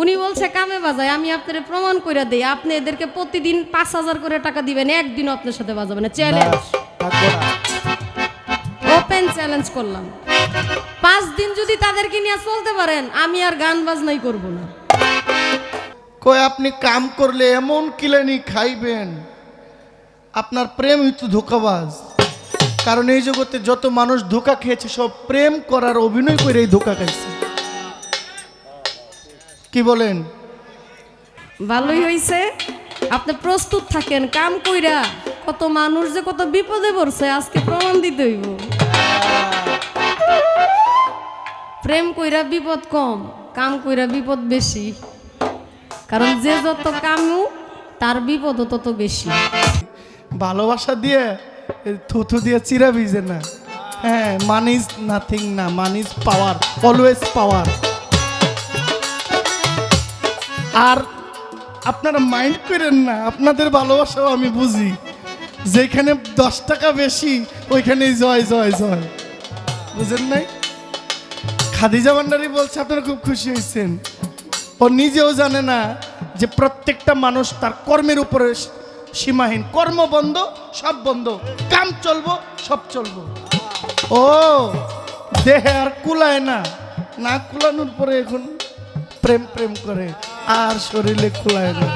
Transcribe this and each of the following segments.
উনি বলছে কামে বাজায় আমি আপনার প্রমাণ করে দিই আপনি এদেরকে প্রতিদিন পাঁচ হাজার করে টাকা দিবেন একদিনও আপনার সাথে বাজাবেন চ্যালেঞ্জ। ওপেন চ্যালেঞ্জ করলাম। পাঁচ দিন যদি তাদেরকে নিয়ে চলতে পারেন আমি আর গান বাজনাই করব না। কই আপনি কাম করলে এমন কিলানি খাইবেন? আপনার প্রেম হইতো ধোকাবাজ। কারণ এই জগতে যত মানুষ ধোকা খেয়েছে সব প্রেম করার অভিনয় করে এই ধোকা খাইছে। কি বলেন? ভালোই হইছে। আপনি প্রস্তুত থাকেন কাম কইরা। কত মানুষ যে কত বিপদে পড়ছে আজকে প্রমাণ দিতে হইব। প্রেম কইরা বিপদ কম কাম কইরা বিপদ বেশি। কারণ যে যত কামু তার বিপদও তত বেশি। ভালোবাসা দিয়ে থুথু দিয়ে চিরা ভিজে না। হ্যাঁ মানি ইজ নাথিং না মানি ইজ পাওয়ার অলওয়েজ পাওয়ার আর আপনারা মাইন্ড করেন না, আপনাদের ভালোবাসাও আমি বুঝি। যেখানে দশ টাকা বেশি, ওইখানেই জয় জয় জয়। বুঝেন নাই? খাদিজা ভান্ডারি বলছে, আপনারা খুব খুশি হয়েছেন। ও নিজেও জানে না যে প্রত্যেকটা মানুষ তার কর্মের উপরে সীমাহীন। কর্ম বন্ধ, সব বন্ধ। কাম চলবো, সব চলবো। ও, দেহে আর কুলায় না। না কুলানোর পরে এখন প্রেম প্রেম করে। আর শরীরে কুলায় না।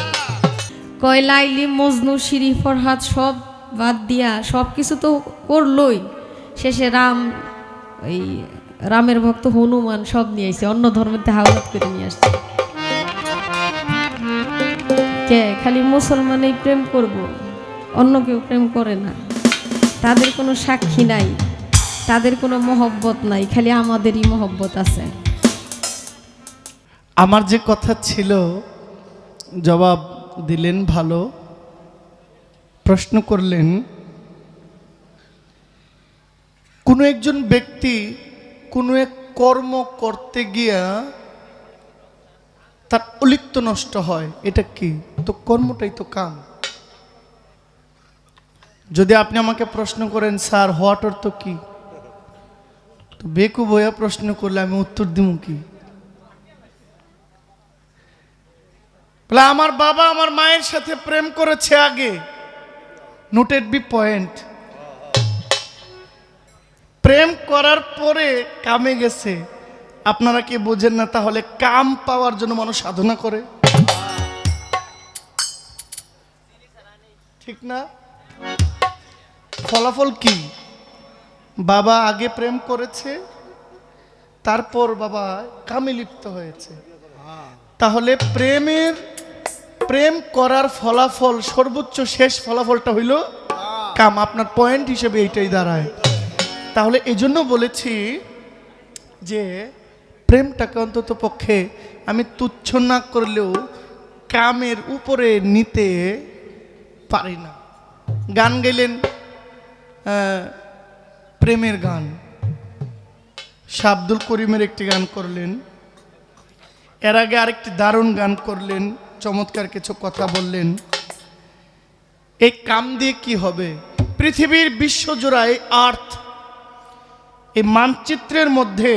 কয় লাইলি মজনু শিরি ফরহাদ সব বাদ দিয়া সব কিছু তো করলই। শেষে রাম এই রামের ভক্ত হনুমান সব নিয়ে আসছে অন্য ধর্মের হাওলাত করে নিয়ে আসছে। কে? খালি মুসলমানেই প্রেম করব, অন্য কেউ প্রেম করে না। তাদের কোনো সাক্ষী নাই, তাদের কোনো মহব্বত নাই, খালি আমাদেরই মহব্বত আছে। আমার যে কথা ছিল, জবাব দিলেন ভালো। প্রশ্ন করলেন, কোনো একজন ব্যক্তি কোনো এক কর্ম করতে গিয়া তার অলিপ্ত নষ্ট হয়, এটা কি? তো কর্মটাই তো কাম। যদি আপনি আমাকে প্রশ্ন করেন, স্যার, হোয়াট অর্থ কি? তো বেকু বইয়া প্রশ্ন করলে আমি উত্তর দিব কি? বলে, আমার বাবা আমার মায়ের সাথে প্রেম করেছে আগে। নোটেড বি পয়েন্ট প্রেম করার পরে কামে গেছে। আপনারা কি বোঝেন না, তাহলে কাম পাওয়ার জন্য মানুষ সাধনা করে? ঠিক না? ফলাফল কি? বাবা আগে প্রেম করেছে, তারপর বাবা কামে লিপ্ত হয়েছে। তাহলে প্রেমের প্রেম করার ফলাফল, সর্বোচ্চ শেষ ফলাফলটা হইল কাম। আপনার পয়েন্ট হিসেবে এইটাই দাঁড়ায়। তাহলে এজন্য বলেছি যে প্রেমটাকে অন্তত পক্ষে আমি তুচ্ছ না করলেও কামের উপরে নিতে পারি না। গান গেলেন প্রেমের গান। শাহ করিমের একটি গান করলেন। এর আগে আরেকটি দারুণ গান করলেন। চমৎকার কিছু কথা বললেন। এই কাম দিয়ে কি হবে? পৃথিবীর বিশ্বজোড়ায় আর্থ এই মানচিত্রের মধ্যে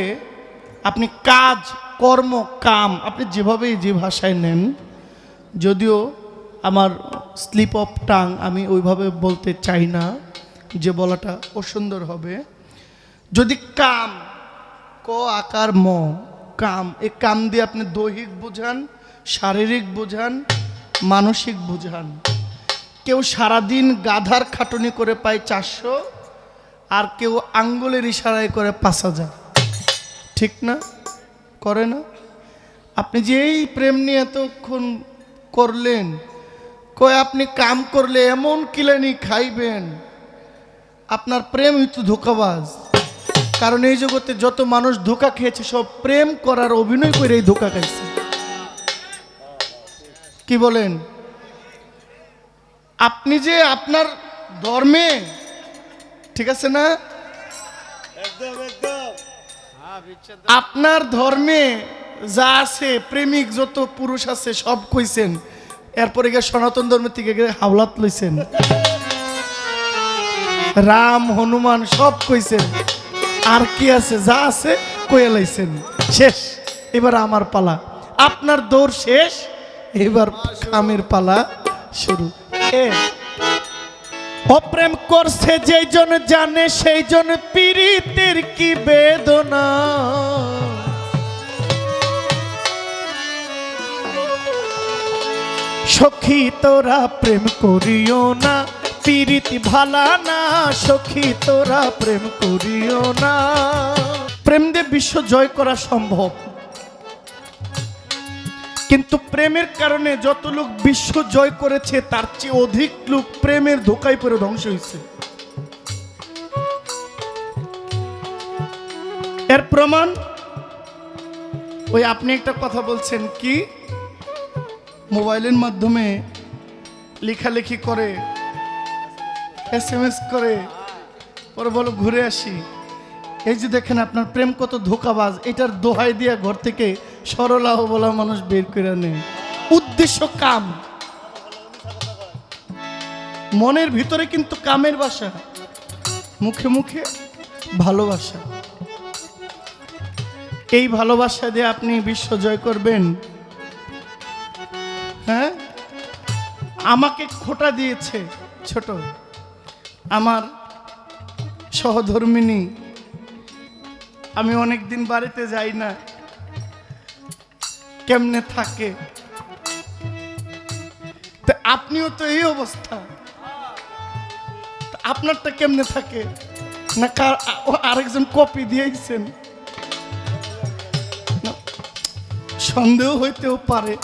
আপনি কাজ, কর্ম, কাম, আপনি যেভাবেই যে ভাষায় নেন, যদিও আমার স্লিপ অফ টাং আমি ওইভাবে বলতে চাই না, যে বলাটা অসুন্দর হবে। যদি কাম, ক আকার ম, কাম, এই কাম দিয়ে আপনি দৈহিক বোঝান শারীরিক বোঝান, মানসিক বোঝান। কেউ সারাদিন গাধার খাটুনি করে পায় চারশো, আর কেউ আঙ্গুলের ইশারায় করে পাঁচ হাজার। ঠিক না? করে না? আপনি যে এই প্রেম নিয়ে এতক্ষণ করলেন, কয় আপনি কাম করলে এমন কিলানি খাইবেন? আপনার প্রেম হইতো ধোকাবাজ। কারণ এই জগতে যত মানুষ ধোকা খেয়েছে, সব প্রেম করার অভিনয় করে এই ধোকা খাইছে। কি বলেন? আপনি যে আপনার ধর্মে ঠিক আছে না? আপনার ধর্মে যা আছে প্রেমিক যত পুরুষ আছে সব কইছেন। এরপরে গিয়ে সনাতন ধর্মের থেকে গিয়ে হাওলাত লইছেন। রাম হনুমান সব কইছেন। আর কি আছে যা আছে কয়ে লাইছেন। শেষ। এবার আমার পালা। আপনার দৌড় শেষ। এবার কামের পালা শুরু। এ। অপ্রেম করছে যেই জন জানে সেই জন পীড়িতের কি বেদনা? সখী তোরা প্রেম করিও না পীড়িতি ভালা না। সখী তোরা প্রেম করিও না। প্রেম দিয়ে বিশ্ব জয় করা সম্ভব। কিন্তু প্রেমের কারণে যত লোক বিশ্ব জয় করেছে, তার চেয়ে অধিক লোক প্রেমের ধোকায় পড়ে ধ্বংস হয়েছে। এর প্রমাণ? ওই আপনি একটা কথা বলছেন কি? মোবাইলের মাধ্যমে লেখালেখি করে এস এম এস করে, পরে বলো ঘুরে আসি। এই যে দেখেন আপনার প্রেম কত ধোকাবাজ, এটার দোহাই দিয়া ঘর থেকে সরলাহ বলা মানুষ বের করে নেয় উদ্দেশ্য কাম। মনের ভিতরে কিন্তু কামের বাসা, মুখে মুখে ভালোবাসা। এই ভালোবাসা দিয়ে আপনি বিশ্ব জয় করবেন। হ্যাঁ? আমাকে খোটা দিয়েছে ছোট। আমার সহধর্মিনী। আমি অনেক দিন বাড়িতে যাই না। কেমনে থাকে? আপনিও তো এই অবস্থা। আপনারটা কেমনে থাকে? না কার আরেকজন কপি দিয়েছেন। সন্দেহ হইতেও পারে।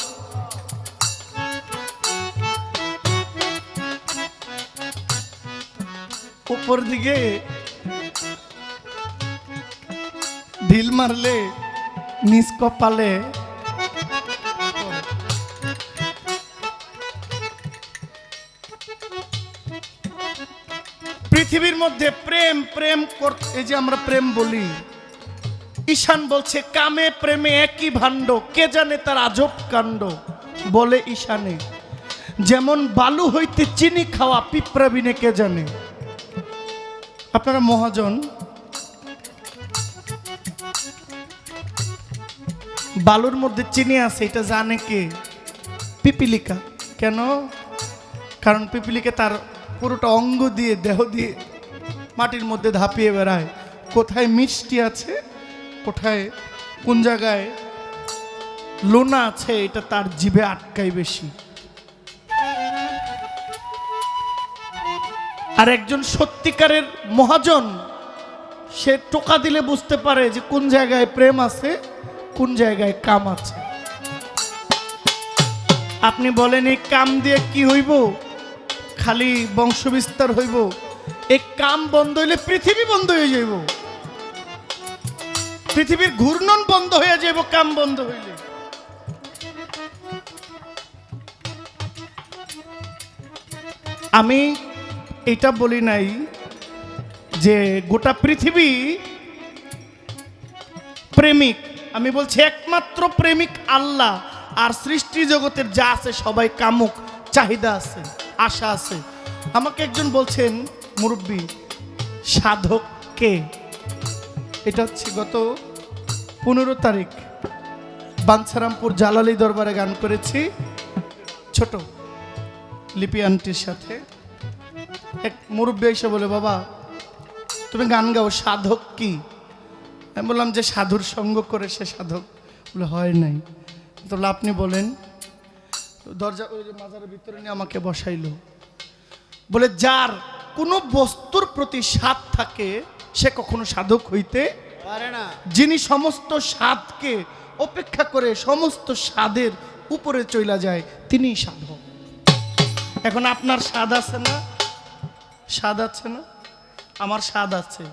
উপর দিকে ঢিল মারলে নিজ কপালে পৃথিবীর মধ্যে প্রেম প্রেম এই যে আমরা প্রেম বলি। ঈশান বলছে, কামে প্রেমে একই ভাণ্ড, কে জানে তার আজব কাণ্ড? বলে ঈশানে, যেমন বালু হইতে চিনি খাওয়া পিঁপড়াবিনে, কে জানে? আপনারা মহাজন, বালুর মধ্যে চিনি আছে, এটা জানে কে? পিপিলিকা। কেন? কারণ পিপিলিকা তার পুরোটা অঙ্গ দিয়ে, দেহ দিয়ে মাটির মধ্যে ধাপিয়ে বেড়ায়। কোথায় মিষ্টি আছে, কোথায়, কোন জায়গায় লোনা আছে, এটা তার জিভে আটকায় বেশি। আর একজন সত্যিকারের মহাজন, সে টোকা দিলে বুঝতে পারে যে কোন জায়গায় প্রেম আছে, কোন জায়গায় কাম আছে। আপনি বলেন, এই কাম দিয়ে কি হইব? খালি বংশ বিস্তার হইব। এই কাম বন্ধ হইলে পৃথিবী বন্ধ হয়ে যাইব। পৃথিবীর ঘূর্ণন বন্ধ হয়ে যাইব কাম বন্ধ হইলে। আমি এটা বলি নাই যে গোটা পৃথিবী প্রেমিক। আমি বলছি একমাত্র প্রেমিক আল্লাহ। আর সৃষ্টি জগতের যা আছে সবাই কামুক, চাহিদা আছে। আশা আছে। আমাকে একজন বলছেন, মুরব্বী, সাধক কে? এটা হচ্ছে গত পনেরো তারিখ। বাঞ্ছারামপুর জালালি দরবারে গান করেছি। ছোট লিপি আন্টির সাথে। এক মুরব্বী এসে বলে, বাবা, তুমি গান গাও, সাধক কি? আমি বললাম যে, সাধুর সঙ্গ করে সে সাধক। বলে, হয় নাই। তো আপনি বলেন দরজা ওই যে মাজারের ভিতরে নিয়ে আমাকে বসাইলো। বলে যার কোনো বস্তুর প্রতি স্বাদ থাকে সে কখনো সাধক হইতে পারে না। যিনি সমস্ত স্বাদকে অপেক্ষা করে সমস্ত স্বাদের উপরে চইলা যায় তিনিই সাধক। এখন আপনার স্বাদ আছে না? স্বাদ আছে না? আমার স্বাদ আছে।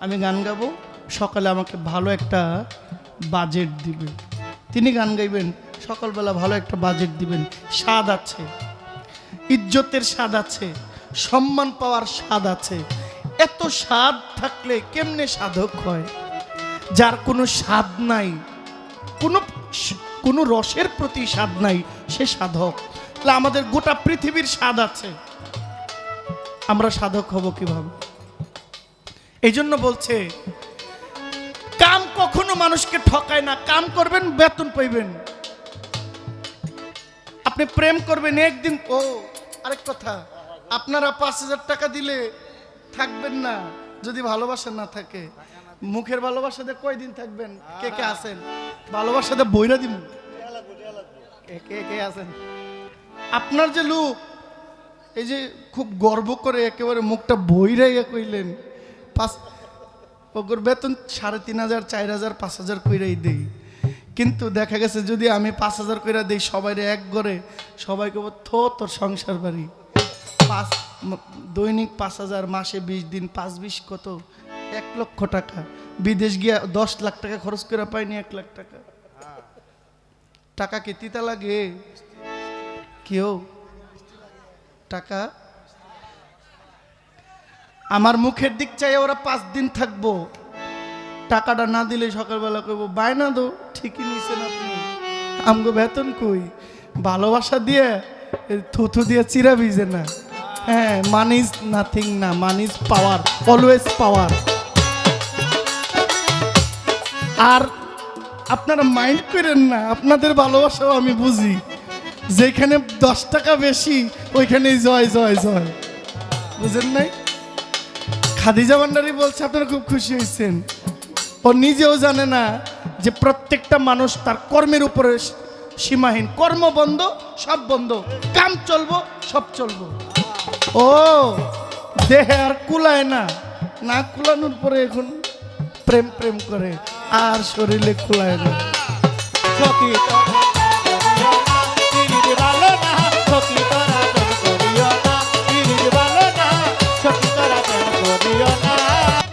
আমি গান গাবো সকালে আমাকে ভালো একটা বাজেট দিবে। তিনি গান গাইবেন সকালবেলা ভালো একটা বাজেট দিবেন। স্বাদ আছে। ইজ্জতের স্বাদ আছে। সম্মান পাওয়ার স্বাদ আছে। এত স্বাদ থাকলে কেমনে সাধক হয়? যার কোনো স্বাদ নাই, কোনো কোনো রসের প্রতি স্বাদ নাই, সে সাধক। তাহলে আমাদের গোটা পৃথিবীর স্বাদ আছে। আমরা সাধক হব কীভাবে? এই জন্য বলছে, কাম কখনো মানুষকে ঠকায় না। কাম করবেন, বেতন পাইবেন। আপনি প্রেম করবেন একদিন। ও, আরেক কথা। আপনারা পাঁচ হাজার টাকা দিলে থাকবেন না, যদি ভালোবাসা না থাকে। মুখের ভালোবাসাতে কয়দিন থাকবেন? কে কে আছেন? ভালোবাসাতে বইরা দিন কে কে আছেন? আপনার যে লুক, এই যে খুব গর্ব করে একেবারে মুখটা বইরাইয়া কইলেন, পাঁচ ওগর বেতন সাড়ে তিন হাজার, চার হাজার, পাঁচ হাজার কইরাই দেই। কিন্তু দেখা গেছে যদি আমি পাঁচ হাজার কইরা দিই সবাই এক ঘরে সবাইকে বলব, থো তোর সংসার বাড়ি। পাঁচ দৈনিক পাঁচ হাজার মাসে বিশ দিন পাঁচ বিশ কত? এক লক্ষ টাকা। বিদেশ গিয়া দশ লাখ টাকা খরচ করে পাইনি এক লাখ টাকা। টাকা কি তিতা লাগে? কেউ টাকা? আমার মুখের দিক চাই ওরা পাঁচ দিন থাকব। টাকাটা না দিলে সকালবেলা কইবো, বায়না দো, ঠিকই নিছেন আপনি। আমগো বেতন কই? ভালোবাসা দিয়ে থুথু দিয়ে চিরা ভিজে না। হ্যাঁ মানি ইজ নাথিং না মানি ইজ পাওয়ার অলওয়েজ পাওয়ার আর আপনারা মাইন্ড করেন না, আপনাদের ভালোবাসাও আমি বুঝি। যেখানে দশ টাকা বেশি, ওইখানেই জয় জয় জয়। বুঝেন নাই? খাদিজা ভান্ডারি বলছে, আপনারা খুব খুশি হয়েছেন ও নিজেও জানে না যে প্রত্যেকটা মানুষ তার কর্মের উপরে সীমাহীন। কর্ম বন্ধ সব বন্ধ। কাম চলবো সব চলবো। ও দেহে আর কুলায় না। না কুলানোর পরে এখন প্রেম প্রেম করে আর শরীরে কুলায় না।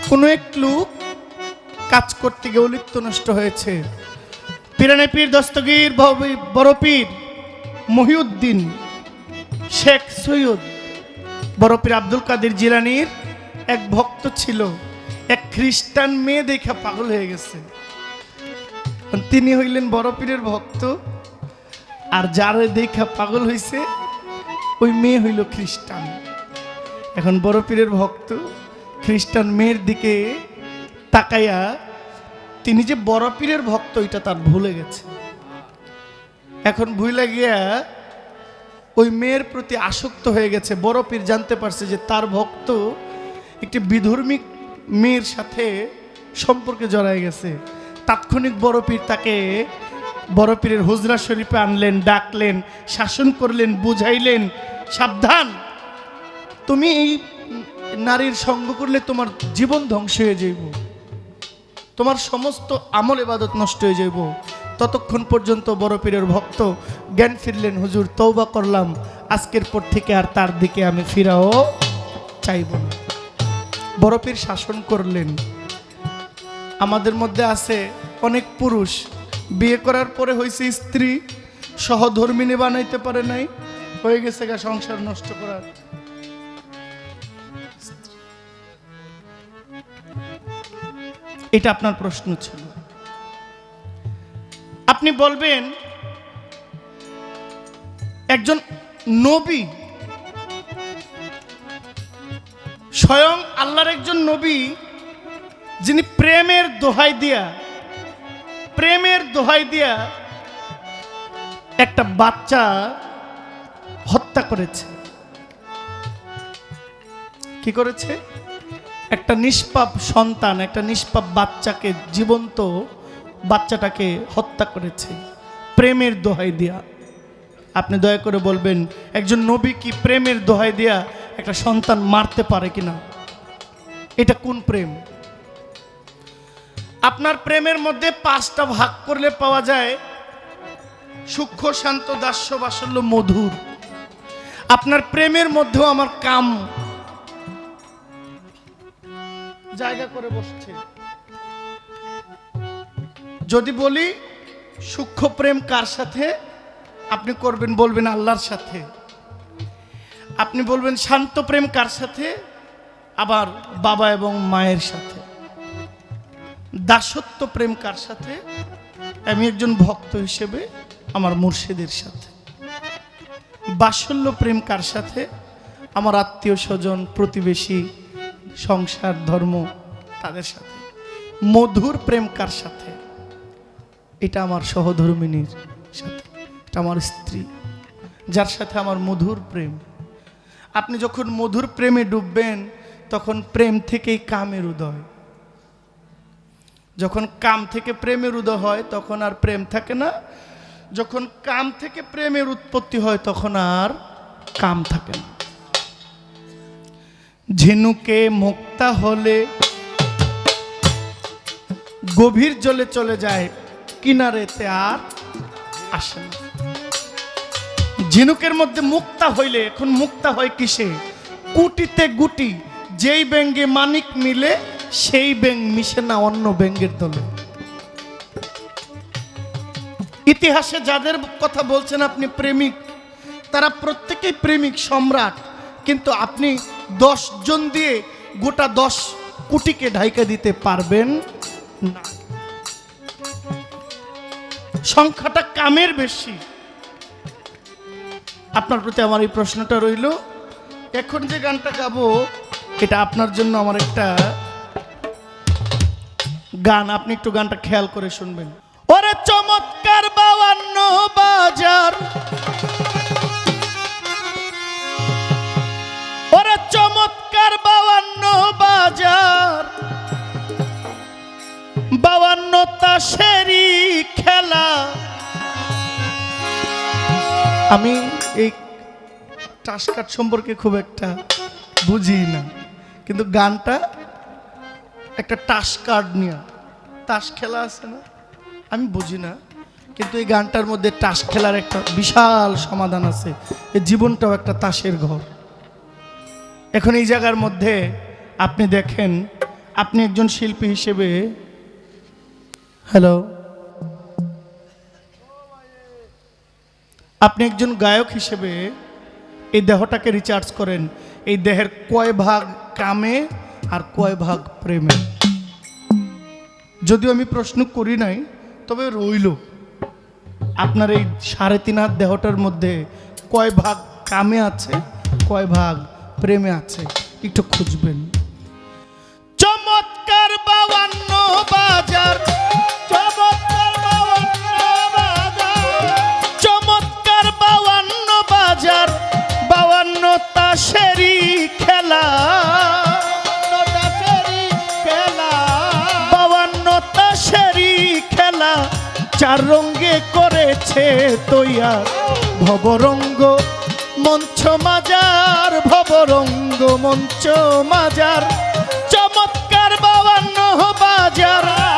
কোনো এক লোক কাজ করতে গিয়ে লিপ্ত নষ্ট হয়েছে। পিরানে পীর, দস্তগীর বড় পীর, মহিউদ্দিন, শেখ সৈয়দ, বড় পীর আব্দুল কাদের জিলানির এক ভক্ত ছিল, এক খ্রিস্টান মেয়ে দেখে পাগল হয়ে গেছে। তিনি হইলেন বড় পীরের ভক্ত, আর যারে দেখা পাগল হইছে, ওই মেয়ে হইল খ্রিস্টান। এখন বড় পীরের ভক্ত খ্রিস্টান মেয়ের দিকে তাকাইয়া তিনি যে বড় পীরের ভক্ত, এটা তার ভুলে গেছে। এখন ভুলে গিয়া ওই মেয়ের প্রতি আসক্ত হয়ে গেছে। বড় পীর জানতে পারছে যে তার ভক্ত একটি বিধর্মিক মেয়ের সাথে সম্পর্কে জড়ায় গেছে। তাৎক্ষণিক বড় পীর তাকে বড় পীরের হুজরা শরীফে আনলেন, ডাকলেন, শাসন করলেন, বুঝাইলেন, সাবধান, তুমি এই নারীর সঙ্গ করলে তোমার জীবন ধ্বংস হয়ে যাইব। তোমার সমস্ত আমল এবাদত নষ্ট হয়ে যাইব। ততক্ষণ পর্যন্ত বড় পীরের ভক্ত জ্ঞান ফিরলেন, হুজুর তৌবা করলাম। আজকের পর থেকে আর তার দিকে আমি ফিরাও চাইব না। বড় পীর শাসন করলেন। আমাদের মধ্যে আছে অনেক পুরুষ। বিয়ে করার পরে হয়েছে স্ত্রী। সহধর্মিনী বানাইতে পারে নাই। হয়ে গেছে গা সংসার নষ্ট করার। এটা আপনার প্রশ্ন ছিল। আপনি বলবেন, একজন নবী স্বয়ং আল্লাহর একজন নবী যিনি প্রেমের দোহাই দিয়া, প্রেমের দোহাই দিয়া একটা বাচ্চা হত্যা করেছে। কি করেছে? একটা নিষ্পাপ সন্তান, একটা নিষ্পাপ বাচ্চাকে জীবন্ত বাচ্চাটাকে হত্যা করেছে, প্রেমের দোহাই দিয়া। আপনি দয়া করে বলবেন, একজন নবী কি প্রেমের দোহাই দিয়া একটা সন্তান মারতে পারে কিনা? এটা কোন প্রেম? আপনার প্রেমের মধ্যে পাঁচটা ভাগ করলে পাওয়া যায় সূক্ষ্ম, শান্ত দাস্য বাসল্য মধুর। আপনার প্রেমের মধ্যেও আমার কাম জায়গা করে বসছে। যদি বলি, সূক্ষ্ম প্রেম কার সাথে? আপনি করবেন, বলবেন আল্লাহর সাথে। আপনি বলবেন, শান্ত প্রেম কার সাথে? আবার বাবা এবং মায়ের সাথে। দাসত্ব প্রেম কার সাথে? আমি একজন ভক্ত হিসেবে আমার মুর্শিদের সাথে। বাসল্য প্রেম কার সাথে? আমার আত্মীয় স্বজন, প্রতিবেশী সংসার, ধর্ম তাদের সাথে। মধুর প্রেম কার সাথে? এটা আমার সহধর্মিনীর সাথে। এটা আমার স্ত্রী, যার সাথে আমার মধুর প্রেম। আপনি যখন মধুর প্রেমে ডুববেন, তখন প্রেম থেকেই কামের উদয়। যখন কাম থেকে প্রেমের উদয় হয়, তখন আর প্রেম থাকে না। যখন কাম থেকে প্রেমের উৎপত্তি হয়, তখন আর কাম থাকে না। ঝিনুকে মুক্তা হলে গভীর জলে চলে যায় কিনারেতে আর আসে না। ঝিনুকের মধ্যে মুক্তা হইলে, এখন মুক্তা হয় কিসে? কুটিতে গুটি, যেই ব্যাঙ্গে মানিক মিলে, সেই ব্যাং মিশে না অন্য ব্যাঙ্গের দলে। ইতিহাসে যাদের কথা বলছেন আপনি প্রেমিক, তারা প্রত্যেকেই প্রেমিক সম্রাট, কিন্তু আপনি দশ জন দিয়ে গোটা দশ কোটিকে ঢাইকা দিতে পারবেন সংখ্যাটা কামের বেশি। আপনার প্রতি আমার এই প্রশ্নটা রইল, এখন যে গানটা গাবো, এটা আপনার জন্য আমার একটা গান। আপনি একটু গানটা খেয়াল করে শুনবেন। ওরে চমৎকার বাউান্ন বাজার। বাউান্ন তাসেরি খেলা। আমি এই টাস কাট সম্পর্কে খুব একটা বুঝি না, কিন্তু গানটা একটা টাস কার্ড নিয়ে, তাস খেলা আছে না? আমি বুঝি না, কিন্তু এই গানটার মধ্যে তাস খেলার একটা বিশাল সমাধান আছে। এই জীবনটাও একটা তাসের ঘর। এখন এই জায়গার মধ্যে আপনি দেখেন, আপনি একজন শিল্পী হিসেবে হ্যালো আপনি একজন গায়ক হিসেবে এই দেহটাকে রিচার্জ করেন। এই দেহের কয় ভাগ কামে আর কয় ভাগ প্রেমে? যদিও আমি প্রশ্ন করি নাই, তবে রইল। আপনার এই সাড়ে তিন হাত দেহটার মধ্যে কয় ভাগ কামে আছে, কয় ভাগ প্রেমে আছে? একটু খুঁজবেন। খেলা চার রঙ্গে করেছে তৈয়ার ভবরঙ্গ মঞ্চ মাজার ভবরঙ্গ মঞ্চ মাজার চমৎকার বাবান্ন বাজার।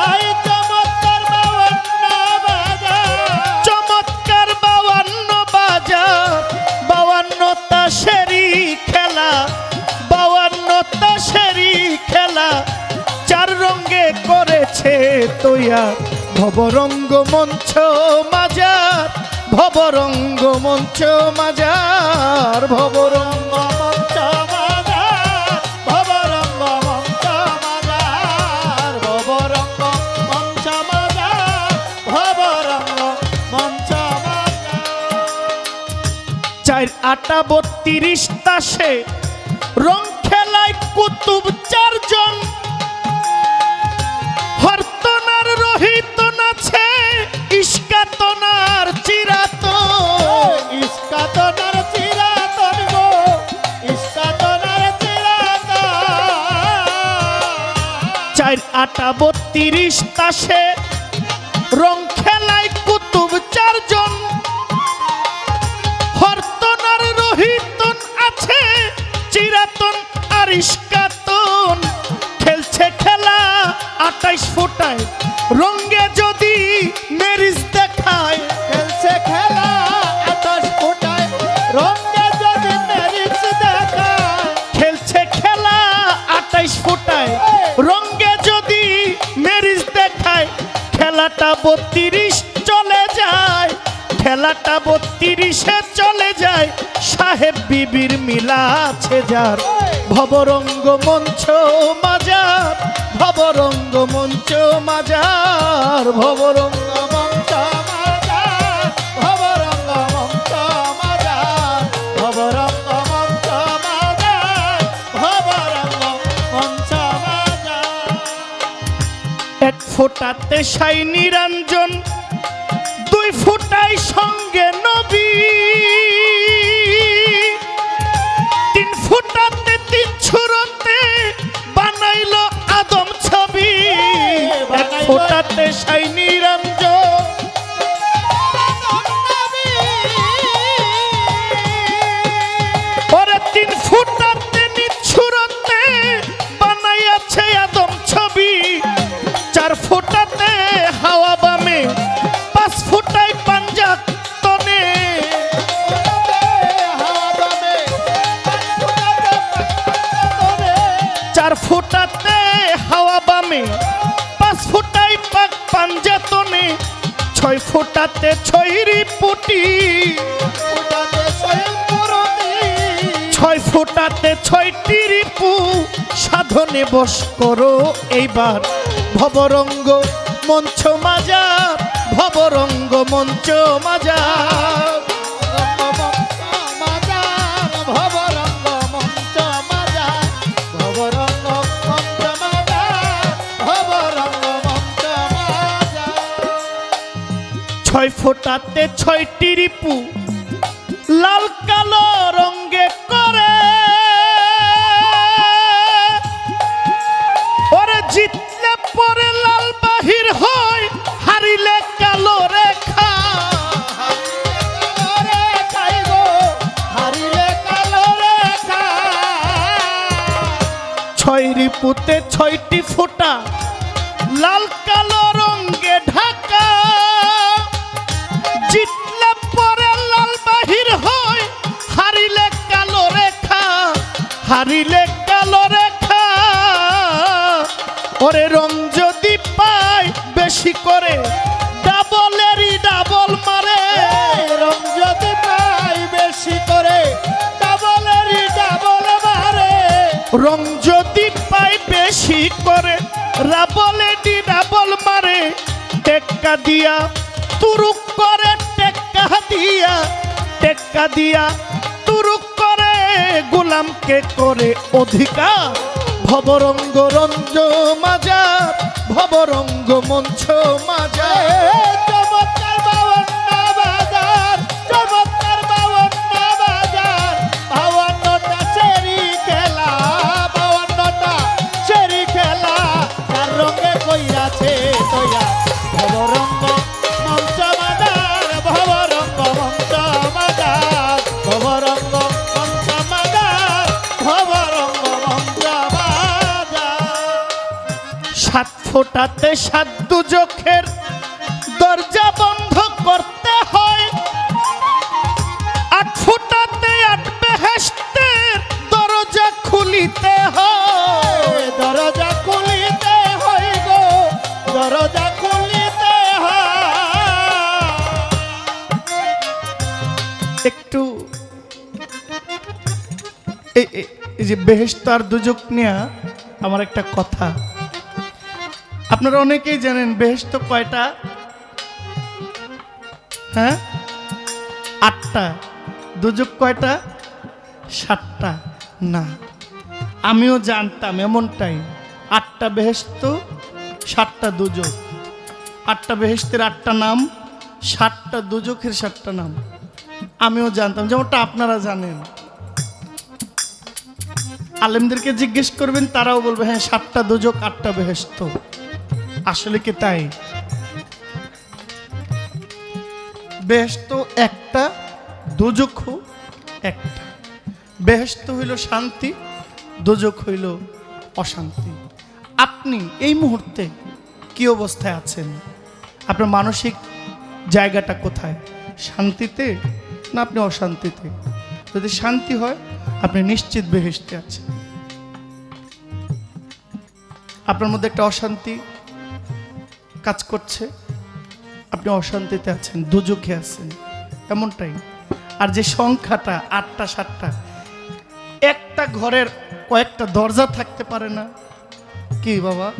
তৈয়ার। ভবরঙ্গ মঞ্চ মাজার, ভবরঙ্গ মঞ্চ মাজার, ভবরঙ্গ চার আটা বত্রিশ তাসে রং খেলায় কুতুব চারজন। আটা বত্রিশ তাসে। খেলাটা বত্রিশে চলে যায়, সাহেব বিবির মিলা আছে যার। ভবরঙ্গ মঞ্চ মাজার, ভবরঙ্গ মঞ্চ মাজার, ভবরঙ্গ এক ফোঁটাতে সাই নিরঞ্জন ফুটাই সঙ্গে ফোটাতে ছয়টি রিপু সাধনে বস করো এইবার। ভবরঙ্গ মঞ্চ মাজা ভবরঙ্গ মঞ্চ মাজা ছয় ফোটাতে ছয়টি রিপু রিপুতে ছয়টি ফোঁটা, লাল কালো রঙ্গে ঢাকা। জিতলে পরে লাল বাহির হয়, হারিলে কালো রেখা, হারিলে কালো রেখা। ওরে রং যদি পাই বেশি করে, ডাবলেরই ডাবল মারে। রং যদি পাই বেশি করে, ডাবলেরই ডাবল মারে। রং যদি বেশি করে রাবলে ডি ডাবল মারে, টেক্কা দিয়া তুরুক করে, টেক্কা দিয়া টেক্কা দিয়া তুরুক করে, গোলামকে করে অধিকার। ভবরঙ্গ রঞ্জ মাজা ভবরঙ্গ মঞ্চ মাজা এই যে বেহেস্ত দুজক নিয়ে আমার একটা কথা। আপনারা অনেকেই জানেন বেহেস্ত কয়টা? হ্যাঁ? আটটা। দুজক কয়টা? সাতটা। না, আমিও জানতাম এমনটাই। আটটা বেহেস্ত সাতটা দুজক। আটটা বেহেস্তের আটটা নাম, সাতটা দুজকের সাতটা নাম। আমিও জানতাম, যেমনটা আপনারা জানেন। আলেমদেরকে জিজ্ঞেস করবেন, তারাও বলবে হ্যাঁ সাতটা দুজক, আটটা বেহেস্ত আসলে কি তাই? বেহেস্ত একটা, দুজক একটা। বেহেস্ত হইল শান্তি, দুজক হইল অশান্তি। আপনি এই মুহূর্তে কি অবস্থায় আছেন? আপনার মানসিক জায়গাটা কোথায়? শান্তিতে না আপনি অশান্তিতে? যদি শান্তি হয় আপনি নিশ্চিত বেহেস্তে আছেন। আপনার মধ্যে একটা অশান্তি কাজ করছে। আপনি অশান্তিতে আছেন দুজকে আছেন, এমনটাই। আর যে সংখ্যাটা, আটটা, সাতটা, একটা ঘরের কয়েকটা দরজা থাকতে পারে না। কি বাবা?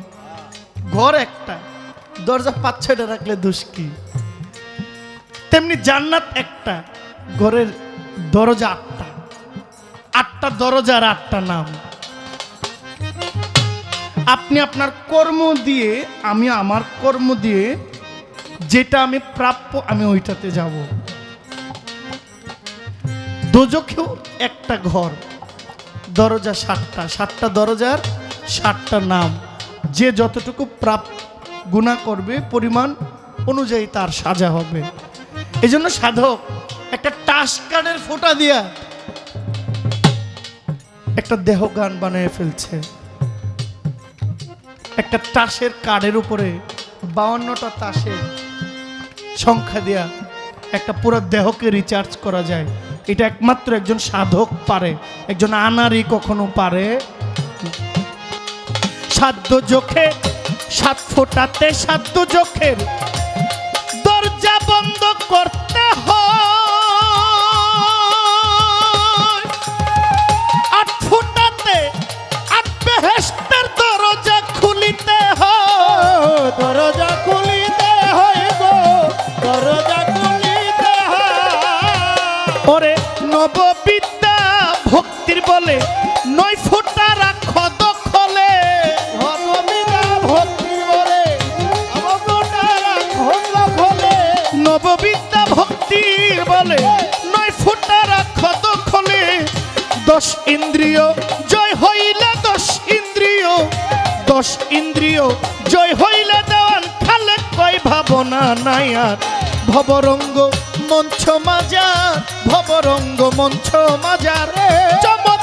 ঘর একটা, দরজা পাঁচ, ছয়টা রাখলে দোষ কি? তেমনি জান্নাত একটা, ঘরের দরজা আটটা। আটটা দরজার আটটা নাম। আপনি আপনার কর্ম দিয়ে, আমি আমার কর্ম দিয়ে, যেটা আমি প্রাপ্য, আমি ওইটাতে যাব। দোজখেও একটা ঘর, দরজা সাতটা সাতটা দরজার সাতটা নাম। যে যতটুকু প্রাপ, গুণা করবে, পরিমাণ অনুযায়ী তার সাজা হবে। এই জন্য সাধক, একটা টাস কার্ডের ফোঁটা দিয়া একটা দেহ গান বানিয়ে ফেলছে। একটা তাসের কার্ডের উপরে বাউন্নটা তাসের সংখ্যা দেয়া একটা পুরো দেহকে রিচার্জ করা যায়। এটা একমাত্র একজন সাধক পারে, একজন আনারি কখনো পারে। সাধ্য চোখে সাত ফোটাতে সাধ্য চোখের দরজা বন্ধ করতে বেহেস্তের দরজা খুলিতে হয়। দরজা খুলিতে হয় গো, দরজা খুলিতে ওরে নববিদ্যা ভক্তির বলে নয় ফুটা রাখো দখলে নববিদ্যা ভক্তির বলে নয় ফুটা রাখো দখলে দশ ইন্দ্রিয় দশ ইন্দ্রিয়। জয় হইলে দেওয়ান খালে কয় ভাবনা নাই আর। ভবরঙ্গ মঞ্চ মাজার, ভবরঙ্গ মঞ্চ মাজার চমৎকার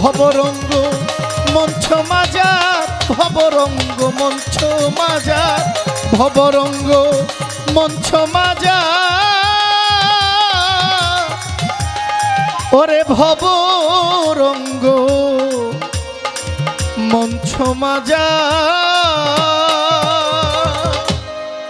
ভবরঙ্গ মঞ্চ মাজার ভবরঙ্গ মঞ্চ মাজার ভবরঙ্গ মঞ্চ মাজার। ওরে ভবরঙ্গ মঞ্চ মাজা